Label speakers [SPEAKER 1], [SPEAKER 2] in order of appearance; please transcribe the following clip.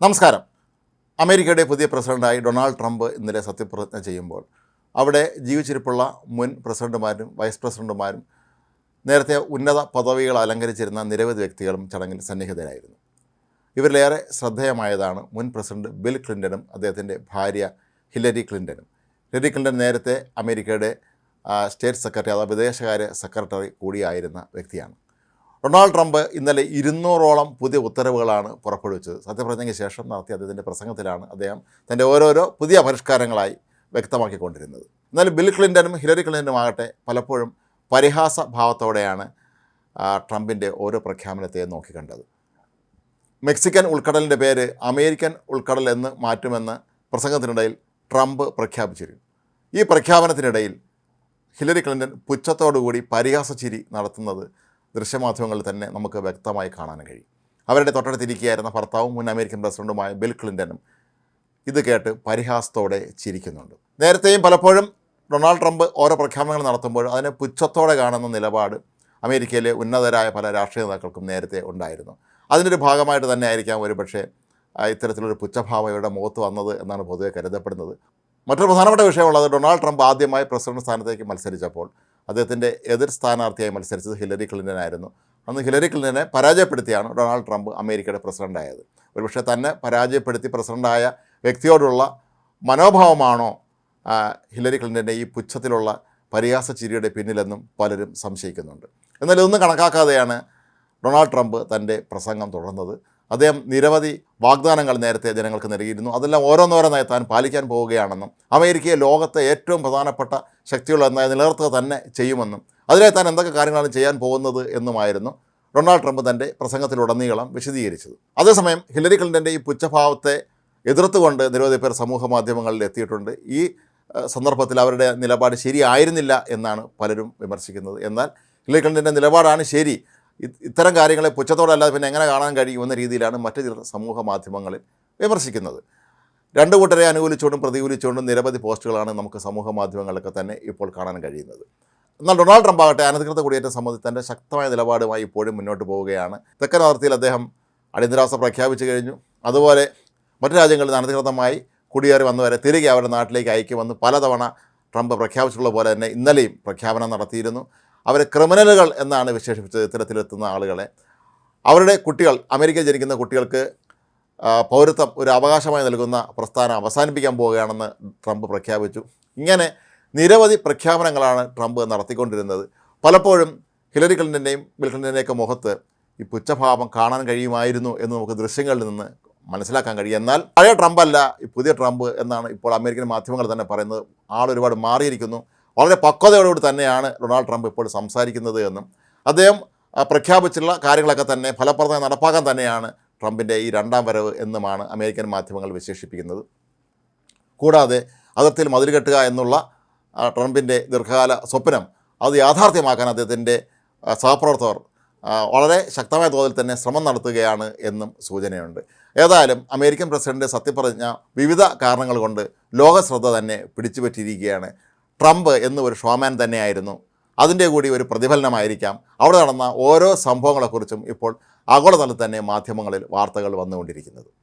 [SPEAKER 1] നമസ്കാരം. അമേരിക്കയുടെ പുതിയ പ്രസിഡന്റായി ഡൊണാൾഡ് ട്രംപ് ഇന്നലെ സത്യപ്രതിജ്ഞ ചെയ്യുമ്പോൾ അവിടെ ജീവിച്ചിരിപ്പുള്ള മുൻ പ്രസിഡന്റുമാരും വൈസ് പ്രസിഡന്റുമാരും നേരത്തെ ഉന്നത പദവികൾ അലങ്കരിച്ചിരുന്ന നിരവധി വ്യക്തികളും ചടങ്ങിൽ സന്നിഹിതരായിരുന്നു. ഇവരിലേറെ ശ്രദ്ധേയമായതാണ് മുൻ പ്രസിഡന്റ് ബിൽ ക്ലിന്റനും അദ്ദേഹത്തിന്റെ ഭാര്യ ഹില്ലരി ക്ലിന്റനും ഹില്ലരി ക്ലിന്റൺ നേരത്തെ അമേരിക്കയുടെ സ്റ്റേറ്റ് സെക്രട്ടറി അഥവാ വിദേശകാര്യ സെക്രട്ടറി കൂടിയായിരുന്ന വ്യക്തിയാണ്. ഡൊണാൾഡ് ട്രംപ് ഇന്നലെ ഇരുന്നൂറോളം പുതിയ ഉത്തരവുകളാണ് പുറപ്പെടുവിച്ചത്. സത്യപ്രതിജ്ഞയ്ക്ക് ശേഷം നടത്തിയ അദ്ദേഹത്തിന്റെ പ്രസംഗത്തിലാണ് അദ്ദേഹം തന്റെ ഓരോരോ പുതിയ പരിഷ്കാരങ്ങളായി വ്യക്തമാക്കിക്കൊണ്ടിരുന്നത്. എന്നാലും ബിൽ ക്ലിന്റനും ഹിലറി ക്ലിന്റനും ആകട്ടെ പലപ്പോഴും പരിഹാസ ഭാവത്തോടെയാണ് ട്രംപിന്റെ ഓരോ പ്രഖ്യാപനത്തെ നോക്കിക്കണ്ടത്. മെക്സിക്കൻ ഉൾക്കടലിന്റെ പേര് അമേരിക്കൻ ഉൾക്കടൽ എന്ന് മാറ്റുമെന്ന് പ്രസംഗത്തിനിടയിൽ ട്രംപ് പ്രഖ്യാപിച്ചിരുന്നു. ഈ പ്രഖ്യാപനത്തിനിടയിൽ ഹിലരി ക്ലിന്റൺ പുച്ഛത്തോടുകൂടി പരിഹാസ ചിരി നടത്തുന്നത് ദൃശ്യമാധ്യമങ്ങളിൽ തന്നെ നമുക്ക് വ്യക്തമായി കാണാൻ കഴിയും. അവരുടെ തൊട്ടടുത്തിരിക്കുകയായിരുന്ന ഭർത്താവും മുൻ അമേരിക്കൻ പ്രസിഡന്റുമായ ബിൽ ക്ലിന്റനും ഇത് കേട്ട് പരിഹാസത്തോടെ ചിരിക്കുന്നുണ്ട്. നേരത്തെയും പലപ്പോഴും ഡൊണാൾഡ് ട്രംപ് ഓരോ പ്രഖ്യാപനങ്ങൾ നടത്തുമ്പോൾ അതിനെ പുച്ഛത്തോടെ കാണുന്ന നിലപാട് അമേരിക്കയിലെ ഉന്നതരായ പല രാഷ്ട്രീയ നേതാക്കൾക്കും നേരത്തെ ഉണ്ടായിരുന്നു. അതിന്റെ ഭാഗമായിട്ട് തന്നെ ആയിരിക്കാം ഒരു പക്ഷേ ഇത്തരത്തിലൊരു പുച്ഛഭാവം ഇവരുടെ മുഖത്ത് വന്നത് എന്നാണ് പൊതുവെ കരുതപ്പെടുന്നത്. മറ്റൊരു പ്രധാനപ്പെട്ട വിഷയമുള്ളത് ഡൊണാൾഡ് ട്രംപ് ആദ്യമായി പ്രസിഡന്റ് സ്ഥാനത്തേക്ക് മത്സരിച്ചപ്പോൾ അദ്ദേഹത്തിന്റെ എതിർ സ്ഥാനാർത്ഥിയായി മത്സരിച്ചത് ഹിലരി ക്ലിന്റൻ ആയിരുന്നു അന്ന് ഹിലരി ക്ലിന്റനെ പരാജയപ്പെടുത്തിയാണ് ഡൊണാൾഡ് ട്രംപ് അമേരിക്കയുടെ പ്രസിഡന്റായത് ഒരുപക്ഷെ തന്നെ പരാജയപ്പെടുത്തി പ്രസിഡന്റായ വ്യക്തിയോടുള്ള മനോഭാവമാണോ ഹിലരി ക്ലിന്റന്റെ ഈ പുച്ഛത്തിലുള്ള പരിഹാസ ചിരിയുടെ പിന്നിലെന്നും പലരും സംശയിക്കുന്നുണ്ട്. എന്നാൽ ഇതൊന്നും കണക്കാക്കാതെയാണ് ഡൊണാൾഡ് ട്രംപ് തന്റെ പ്രസംഗം തുടർന്നത്. അദ്ദേഹം നിരവധി വാഗ്ദാനങ്ങൾ നേരത്തെ ജനങ്ങൾക്ക് നൽകിയിരുന്നു. അതെല്ലാം ഓരോന്നോരോന്നായി താൻ പാലിക്കാൻ പോവുകയാണെന്നും അമേരിക്കയെ ലോകത്തെ ഏറ്റവും പ്രധാനപ്പെട്ട ശക്തിയുള്ള ഒന്നായി നിലനിർത്തുക തന്നെ ചെയ്യുമെന്നും അതിലെ താൻ എന്തൊക്കെ കാര്യങ്ങളാണ് ചെയ്യാൻ പോകുന്നത് എന്നുമായിരുന്നു ഡൊണാൾഡ് ട്രംപ് തന്റെ പ്രസംഗത്തിലുടനീളം വിശദീകരിച്ചത്. അതേസമയം ഹില്ലരി ക്ലിന്റന്റെ ഈ പുച്ഛഭാവത്തെ എതിർത്തുകൊണ്ട് നിരവധി പേർ സമൂഹ മാധ്യമങ്ങളിൽ എത്തിയിട്ടുണ്ട്. ഈ സന്ദർഭത്തിൽ അവരുടെ നിലപാട് ശരിയായിരുന്നില്ല എന്നാണ് പലരും വിമർശിക്കുന്നത്. എന്നാൽ ഹില്ലരി ക്ലിന്റന്റെ നിലപാടാണ് ശരി. ഇത്തരം കാര്യങ്ങളെ പുച്ഛത്തോടല്ലാതെ പിന്നെ എങ്ങനെ കാണാൻ കഴിയും എന്ന രീതിയിലാണ് മറ്റു ചില സമൂഹ മാധ്യമങ്ങളിൽ വിമർശിക്കുന്നത്. രണ്ട് കൂട്ടരെ അനുകൂലിച്ചുകൊണ്ടും പ്രതികൂലിച്ചുകൊണ്ടും നിരവധി പോസ്റ്റുകളാണ് നമുക്ക് സമൂഹ മാധ്യമങ്ങളിലൊക്കെ തന്നെ ഇപ്പോൾ കാണാൻ കഴിയുന്നത്. എന്നാൽ ഡൊണാൾഡ് ട്രംപ് ആകട്ടെ അനധികൃത കുടിയേറ്റം സംബന്ധിച്ച് തന്റെ ശക്തമായ നിലപാടുമായി ഇപ്പോഴും മുന്നോട്ട് പോവുകയാണ്. തെക്കൻ അതിർത്തിയിൽ അദ്ദേഹം അടിയന്തരാവസ്ഥ പ്രഖ്യാപിച്ചു കഴിഞ്ഞു. അതുപോലെ മറ്റു രാജ്യങ്ങളിൽ നിന്ന് അനധികൃതമായി കുടിയേറി വന്നവരെ തിരികെ അവരുടെ നാട്ടിലേക്ക് അയക്കുമെന്ന് പലതവണ ട്രംപ് പ്രഖ്യാപിച്ചിട്ടുള്ള പോലെ തന്നെ ഇന്നലെയും പ്രഖ്യാപനം നടത്തിയിരുന്നു. അവരെ ക്രിമിനലുകൾ എന്നാണ് വിശേഷിപ്പിച്ചത് ഇത്തരത്തിലെത്തുന്ന ആളുകളെ. അവരുടെ കുട്ടികൾ അമേരിക്കയിൽ ജനിക്കുന്ന കുട്ടികൾക്ക് പൗരത്വം ഒരു അവകാശമായി നൽകുന്ന പ്രസ്ഥാനം അവസാനിപ്പിക്കാൻ പോവുകയാണെന്ന് ട്രംപ് പ്രഖ്യാപിച്ചു. ഇങ്ങനെ നിരവധി പ്രഖ്യാപനങ്ങളാണ് ട്രംപ് നടത്തിക്കൊണ്ടിരുന്നത്. പലപ്പോഴും ഹിലരി ക്ലിന്റന്റെയും ബിൽ ക്ലിന്റന്റെയൊക്കെ മുഖത്ത് ഈ പുച്ഛഭാവം കാണാൻ കഴിയുമായിരുന്നു എന്ന് നമുക്ക് ദൃശ്യങ്ങളിൽ നിന്ന് മനസ്സിലാക്കാൻ കഴിയും. എന്നാൽ പഴയ ട്രംപ് അല്ല ഈ പുതിയ ട്രംപ് എന്നാണ് ഇപ്പോൾ അമേരിക്കൻ മാധ്യമങ്ങൾ തന്നെ പറയുന്നത്. ആൾ ഒരുപാട് മാറിയിരിക്കുന്നു. വളരെ പക്വതയോടുകൂടി തന്നെയാണ് ഡൊണാൾഡ് ട്രംപ് ഇപ്പോൾ സംസാരിക്കുന്നത് എന്നും അദ്ദേഹം ആ, പ്രഖ്യാപിച്ചിട്ടുള്ള കാര്യങ്ങളൊക്കെ തന്നെ ഫലപ്രദമായി നടപ്പാക്കാൻ തന്നെയാണ് ട്രംപിന്റെ ഈ രണ്ടാം വരവ് എന്നുമാണ് അമേരിക്കൻ മാധ്യമങ്ങൾ വിശേഷിപ്പിക്കുന്നത്. കൂടാതെ അതിർത്തിയിൽ മതിൽ കെട്ടുക എന്നുള്ള ട്രംപിന്റെ ദീർഘകാല സ്വപ്നം അത് യാഥാർത്ഥ്യമാക്കാൻ അദ്ദേഹത്തിന്റെ സഹപ്രവർത്തകർ വളരെ ശക്തമായ തോതിൽ തന്നെ ശ്രമം നടത്തുകയാണ് എന്നും സൂചനയുണ്ട്. ഏതായാലും അമേരിക്കൻ പ്രസിഡന്റ് സത്യപ്രതിജ്ഞ വിവിധ കാരണങ്ങൾ കൊണ്ട് ലോകശ്രദ്ധ തന്നെ പിടിച്ചുപറ്റിയിരിക്കുകയാണ് ട്രംപ് എന്ന് ഒരു ഷോമാൻ തന്നെയായിരുന്നു. അതിന്റെ കൂടി ഒരു പ്രതിഫലനമായിരിക്കാം. അവിടെ നടന്ന ഓരോ സംഭവങ്ങളെക്കുറിച്ചും ഇപ്പോൾ ആഗോളതലത്തിൽ തന്നെ മാധ്യമങ്ങളിൽ വാർത്തകൾ വന്നുകൊണ്ടിരിക്കുന്നത്.